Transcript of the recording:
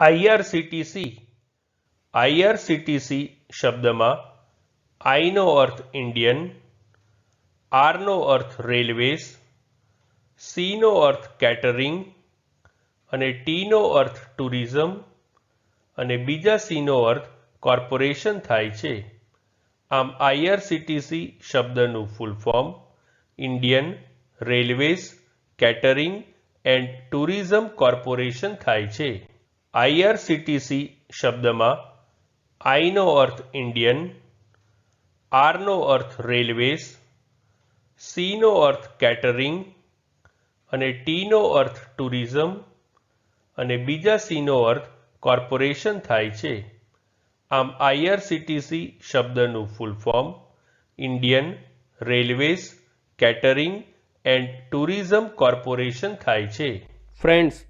IRCTC IRCTC શબ્દમાં આઈનો અર્થ ઇન્ડિયન આરનો અર્થ રેલવેઝ સીનો અર્થ કેટરિંગ, અને ટીનો અર્થ ટુરિઝમ, અને બીજા સીનો અર્થ કોર્પોરેશન થાય છે. આમ આઈઆરસીટીસી શબ્દનું full form Indian, railways, catering, and tourism corporation થાય છે. આઈઆરસીટીસી શબ્દમાં આઈનો અર્થ ઇન્ડિયન આરનો અર્થ રેલવેઝ સીનો અર્થ કેટરિંગ અને ટીનો અર્થ ટુરિઝમ અને બીજા સીનો અર્થ કોર્પોરેશન થાય છે. આમ આઈઆરસીટીસી શબ્દનું full form Indian railways catering and tourism corporation થાય છે. ફ્રેન્ડ્સ